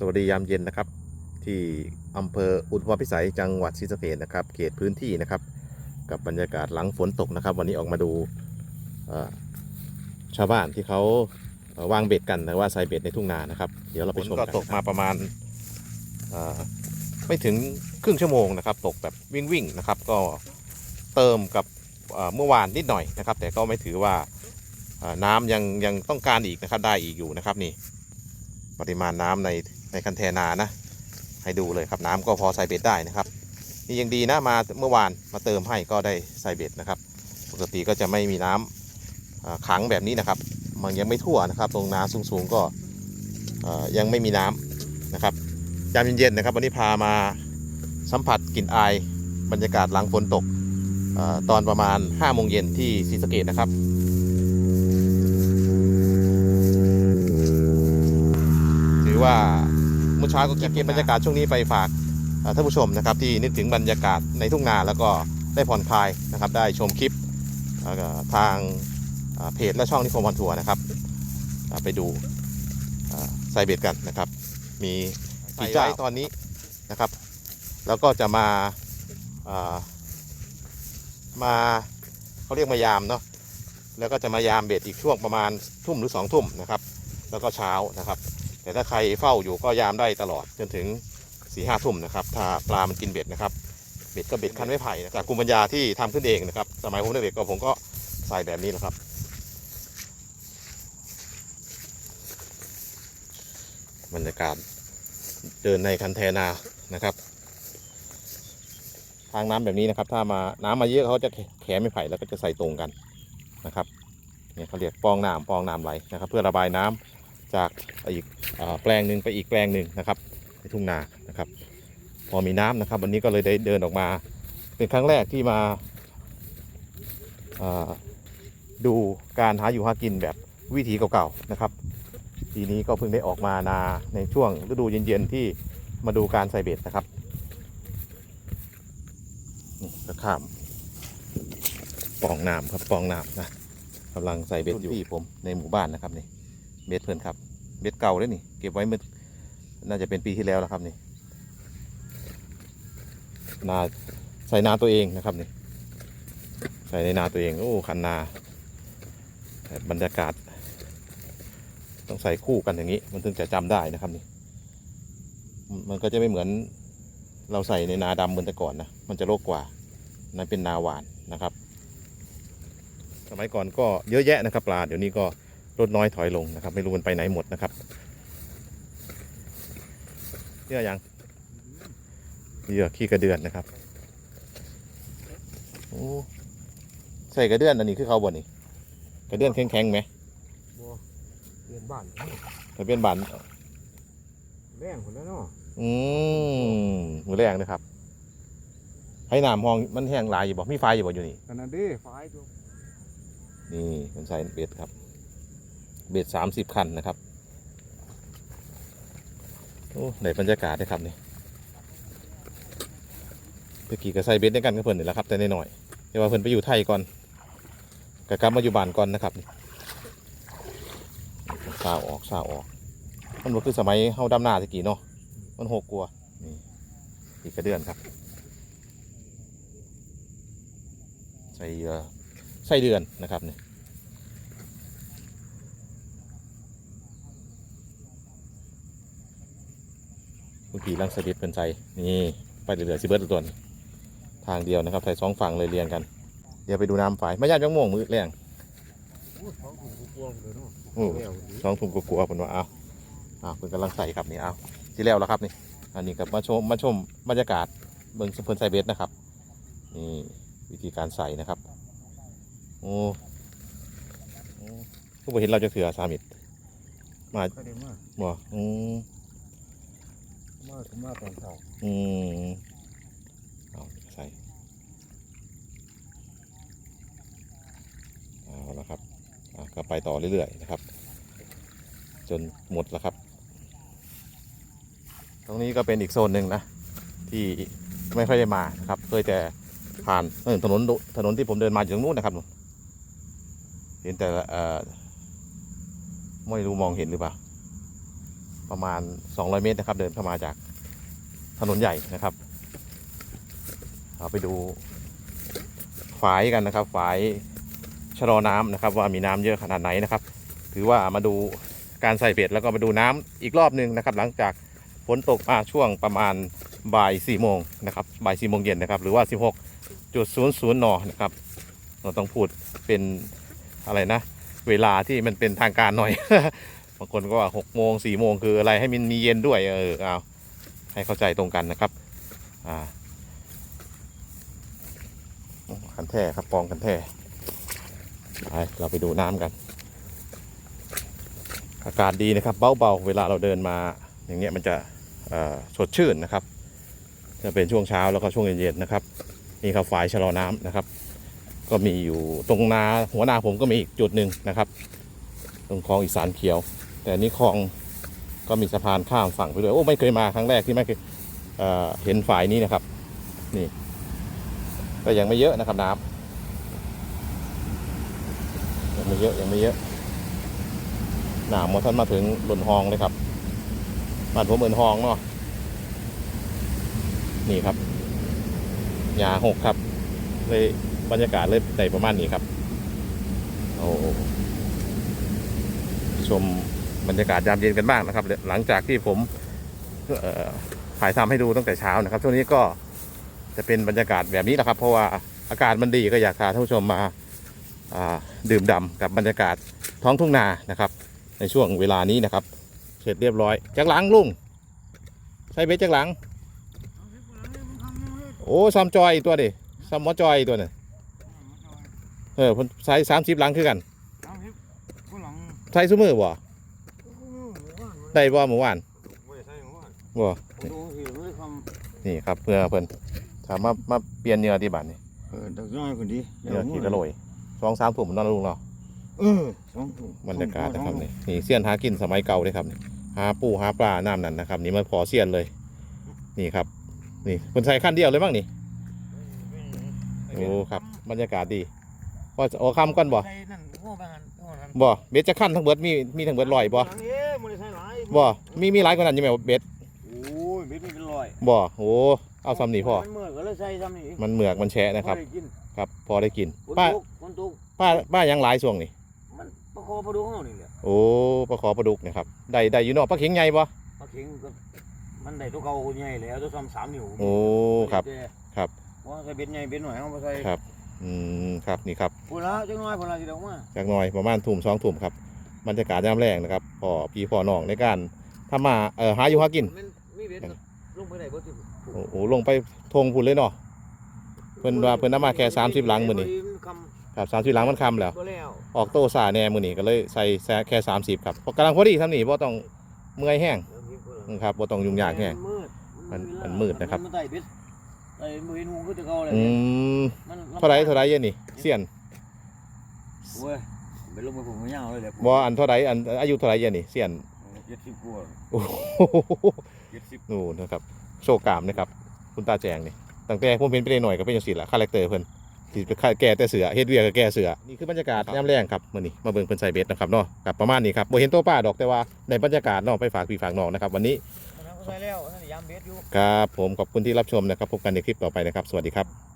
สวัสดียามเย็นนะครับ ที่อำเภออุทุมพิสัยจังหวัดศรีสะเกษนะครับ เขตพื้นที่นะครับ กับบรรยากาศหลังฝนตกนะครับ วันนี้ออกมาดูชาวบ้านที่เขาวางเบ็ดกันหรือว่าใส่เบ็ดในทุ่งนานะครับ เดี๋ยวเราไปชมกันก็ตกมาประมาณไม่ถึงครึ่งชั่วโมงนะครับ ตกแบบวิ่งวิ่งนะครับ ก็เติมกับเมื่อวานนิดหน่อยนะครับ แต่ก็ไม่ถือว่าน้ำยังยังต้องการอีกนะครับได้อีกอยู่นะครับนี่ปริมาณน้ำใน ในคันเทนานะ ให้ดูเลยครับน้ำก็พอใส่เบ็ดได้นะครับ นี่ยังดีนะมาเมื่อวานมาเติมให้ก็ได้ใส่เบ็ดนะครับ ปกติก็จะไม่มีน้ำอ่าขังแบบนี้นะครับ มันยังไม่ทั่วนะครับ ตรงนาสูงๆก็ยังไม่มีน้ำนะครับยามเย็นๆนะครับ วันนี้พามาสัมผัสกลิ่นอายบรรยากาศหลังฝนตกออตอนประมาณ5โมงเย็นที่ศรีสะเกดนะครับ ถือว่า เมื่อเช้าก็เก็บบรรยากาศช่วงนี้ไปฝากเอ่อท่านผู้ชมนะครับที่นึกถึงบรรยากาศในทุ่งนาแล้วก็ได้ผ่อนคลายนะครับ ได้ชมคลิปเอ่อทางเอ่อเพจและช่องนิคมวันทัวร์นะครับเอ่อไปดูเอ่อไซเบ็ดกันนะครับ มีกี่เจ้าตอนนี้นะครับ แล้วก็จะมาเอ่อมาเขาเรียกมายามเนาะแล้วก็จะมายามเบ็ดอีกช่วงประมาณทุ่มหรือสองทุ่มนะครับ แล้วก็เช้านะครับ แต่ถ้าใครเฝ้าอยู่ก็ยามได้ตลอดจนถึงสี่ห้าทุ่มนะครับ ถ้าปลามันกินเบ็ดนะครับ เบ็ดก็เบ็ดคันไม้ไผ่นะจากภูมิปัญญาที่ทำขึ้นเองนะครับ สมัยผมเด็กก็ผมก็ใส่แบบนี้นะครับ บรรยากาศเดินในคันเทนานะครับ ทางน้ำแบบนี้นะครับ ถ้ามาน้ำมาเยอะเขาจะแขนไม่ไผ่แล้วก็จะใส่ตรงกันนะครับเนี่ยเขาเรียกปองน้ำปองน้ำไหลนะครับ เพื่อระบายน้ำ จากอีกอแปลงหนึ่งไปอีกแปลงหนึ่งนะครับในทุ่งนานะครับ พอมีน้ำนะครับ วันนี้ก็เลยได้เดินออกมา เป็นครั้งแรกที่มาาดูการหาอยู่หากินแบบวิถีเก่าๆนะครับ ทีนี้ก็เพิ่งได้ออกมานาในช่วงฤดูเย็นๆที่มาดูการใส่เบ็ดนะครับนี่ก็ข้ามปองน้ำครับปองน้ำนะกำลังใส่เบ็ดอยู่ที่ผมในหมู่บ้านนะครับนี่ เบ็ดเพื่อนครับ เบ็ดเก่าเลยนี่ เก็บไว้เมื่อน่าจะเป็นปีที่แล้วแล้วครับนี่นาใส่นาตัวเองนะครับนี่ ใส่ในนาตัวเอง โอ้คันนาบรรยากาศ ต้องใส่คู่กันอย่างนี้ มันถึงจะจำได้นะครับนี่ มันก็จะไม่เหมือนเราใส่ในนาดำเหมือนแต่ก่อนนะ มันจะโรคกว่า นั่นเป็นนาหวานนะครับ สมัยก่อนก็เยอะแยะนะครับปลา เดี๋ยวนี้ก็ ลดน้อยถอยลงนะครับ ไม่รู้มันไปไหนหมดนะครับเยอะยังเหยื่อขี้กระเดือนนะครับโอ้ใส่กระเดือนอันนี้คือเขาบ่นี่กระเดือนแข็งๆไหมบัวเรียนบ้านถ้าเป็นบันแรงคนแล้วเนาะอืมมือแรงนะครับให้น้ำห้องมันแห้งหลายอยู่บ่มีไฟอยู่บ่อยู่นี่ขนาดนี้ฝ่ายตัวนี่มันใส่เบ็ดครับ เบ็ดสามสิบคันนะครับโอ้ในบรรยากาศด้ครับนี่เมื่อกี้ก็ใส่เบ็ดด้วยกันกับเพิ่นนี่แหละครับแต่นหน่อยๆแต่ว่าเพิ่อนไปอยู่ไทยก่อนกกลับมาอยู่บ้านก่อนนะครับนี่สาวออกสาวออก มันบ่คือสมัยเฮาดำนาตะกี้เนาะมันหกกลัวนี่อีกกระเดือนครับ ใส่เอ่อใส่เดือนนะครับนี่ เมื่อกี้ลังสวิตเป็นใจนี่ไปเรื่อสิเบิร์ตตัวทางเดียวนะครับใส่สองฝั่งเลยเรียงกัน เดี๋ยวไปดูน้ำฝ่ายไม่ยากจังม่วงมือแรงโอ้ยเขาถูกกวเลยนาะโอ้แล้วดีสองทุ่มกลัวๆผมว่าเอาเอาเป็นกำลังใส่ครับนี่เอาที่แล้วแล้วครับนี่ อันนี้กับมาชมมาชมบรรยากาศเบิ้งสเพินใส่เบสนะครับนี่วิธีการใส่นะครับโอ้โอ้ผู้บริเห็นเราจะเถื่อสามิดมาก็ได้มาบ่อืม มมาตอนเช้าอืมเอาใส่เอาละครับอะก็ไปต่อเรื่อยๆนะครับ จนหมดแล้วครับ ตรงนี้ก็เป็นอีกโซนหนึ่งนะ ที่ไม่ค่อยได้มานะครับเคยแต่ผ่านเออถนนถนนที่ผมเดินมาอยู่ตรงนู้นนะครับเห็นแต่เอ่อไม่รู้มองเห็นหรือเปล่า ประมาณ 200 เมตรนะครับ เดินเข้ามาจากถนนใหญ่นะครับเราไปดูฝายกันนะครับฝายชะลอน้ำนะครับ ว่ามีน้ำเยอะขนาดไหนนะครับ ถือว่ามาดูการใส่เบ็ดแล้วก็มาดูน้ำอีกรอบหนึ่งนะครับ หลังจากฝนตกมาช่วงประมาณบ่าย4โมงนะครับบ่าย4โมงเย็นนะครับ หรือว่า 16.00นนะครับ เราต้องพูดเป็นอะไรนะ เวลาที่มันเป็นทางการหน่อย บางคนก็ว่าหกโมงสี่โมงคืออะไรให้มันมีเย็นด้วยเออเอาให้เข้าใจตรงกันนะครับ อ่าโอ้คันแท่ครับปองคันแท่ไปเราไปดูน้ำกัน อากาศดีนะครับเบาๆเวลาเราเดินมาอย่างเงี้ยมันจะเอ่อสดชื่นนะครับ จะเป็นช่วงเช้าแล้วก็ช่วงเย็นๆนะครับนี่ครับฝายชะลอน้ำนะครับ ก็มีอยู่ตรงนาหัวนาผมก็มีอีกจุดหนึ่งนะครับ ตรงคลองอีสานเขียว แต่นี้คลองก็มีสะพานข้ามฝั่งไปด้วยโอ้ไม่เคยมาครั้งแรกที่ไม่เคยเเห็นฝ่ายนี้นะครับ นี่ก็ยังไม่เยอะนะครับน้ำยังไม่เยอะยังไม่เยอะหนามมท่านมาถึงหล่นหองเลยครับบ้านผมเอินหองเนาะนี่ครับหญ้าหกครับ เลยบรรยากาศเลยในประมาณนี้ครับ โอ้ชม บรรยากาศยามเย็นกันบ้างนะครับ หลังจากที่ผมเอ่อถ่ายทำให้ดูตั้งแต่เช้านะครับ ช่วงนี้ก็จะเป็นบรรยากาศแบบนี้แหละครับ เพราะว่าอากาศมันดีก็อยากพาท่านผู้ชมมาอ่าดื่มด่ำกับบรรยากาศท้องทุ่งนานะครับ ในช่วงเวลานี้นะครับ เสร็จเรียบร้อยจากหลังลุงใช้เบสจากหลัง โอ้ซัมจอยตัวดิซัมมอจอยตัวน่ะเออเพิ่นใช้สามสิบหลังคือกันเอาเฮ็ดคนหลังใช้ซุมือบ่ ได้บ่เมื่อวานไม่ได้ใช่ของว่าบ่ผมดูเห็นเลยคนี่ครับเพื่อเพิ่นถามมามาเปลี่ยนเนื้อที่บ้านนี่ำเออดักน้อยคนดีเนื้อที่กระโหลยสองสามถุงมันนอนลุงเนาะเออสองถุงบรรยากาศนะครับนี่นี่เสี้ยนหากินสมัยเก่าเลยครับนี่หาปูหาปลาน้ำนั่นนะครับ นี่มันพอเสี้ยนเลย นี่ครับ นี่คนใส่ขั้นเดียวเลยบ้างนี่โอ้ครับ บรรยากาศดีว่าจะเอาคำก่อนบ่ใส่นั่นหัวบางอันหัวนั้นบ่เบ็ดจะขั้นทั้งเบิดมีมีทั้งเบิดลอยบ่ บ่มีมีหลายกว่านั้นอยังไงเบ็ดโอ้ยเบ็ดนี่เป็นร้อยบ่โอ้เอาซ้ำนี่พ่อมันเมื่อยก็เลยใส่ซ้ำนี่มันเหมือกมันแฉะนะครับ พอได้กินครับ พอได้กินฝนป้าตกฝนตกป้าป้ายังหลายช่วงนี่มันประคอประดูของเรานี่แหละโอ้ปลาขอปลาดุกนะครับได้ได้อยู่เนอกปลาเข็งใหญ่บ่ปลาเข็งก็มันได้ตัวเก่าใหญ่แล้วตัวซ้ำสามนิ้วโอ้ครับ แต่ครับ ว่าใส่เบ็ดใหญ่เบ็ดหน่อยเอาไปใส่ครับ อืมครับนี่ครับพูดแล้วจังน้อยพูดแล้วสิเดี๋ยวมาจากหน่อยประมาณทุ่มสองทุ่มครับ บรรยากาศยามแรงนะครับพอพี่พอน้องในการทำมาเอ่อหาอยู่หากิน มันมีเบ็ดลงไปไหนบ่ที่โอ้โหลงไปทงพุ่นเลยเนาะ เพิ่นว่าเพิ่นเอามาแค่30หลังมื้อนี้ คครับ30หลังมันคำแล้วำบ่แล้วออกโต้ซาแหน่มื้อนี้ก็เลยใส่แซะแค่30ครับเพราะกำลังพอดีทำนี่บ่ต้องเมื่อยแห้งนะครับบ่ต้องยุ่งยากแห้ง มืดมันมันมืดนะครับ มันไต่เบ็ดไต่มือเห็นหูก็จะเก่าเลยอืมมันเท่าไรเท่าไรเย็นนี่เสียนเว้ย ไปลงไปผมก็ยาวเลยแหละบ่อันเท่าไรอันอายุเท่าไรเย็นนี่เสียนเจ็ดสิบกว่าโอ้โหเจ็ดสิบนู่นนะครับโชว์กรามนะครับคุณตาแจงนี่ตั้งแต่ผมเป็นไปได้หน่อยก็เป็นจังซี่ล่ะคาแรคเตอร์เพิ่นที่ไปแก่แต่เสือเฮ็ดเวียกก็แก่เสือนี่คือบรรยากาศยามแรงครับมื้อนี้มาเบิ่งเพิ่นใส่เบ็ดนะครับเนาะกับประมาณนี้ครับบ่เห็นตัวป้าดอกแต่ว่าในบรรยากาศเนาะไปฝากพี่ฝากน้องนะครับวันนี้มันเอาไปใส่แล้วนั่นยามเบ็ดอยู่ครับผมขอบคุณที่รับชมนะครับพบกันในคลิปต่อไปนะครับ สวัสดีครับ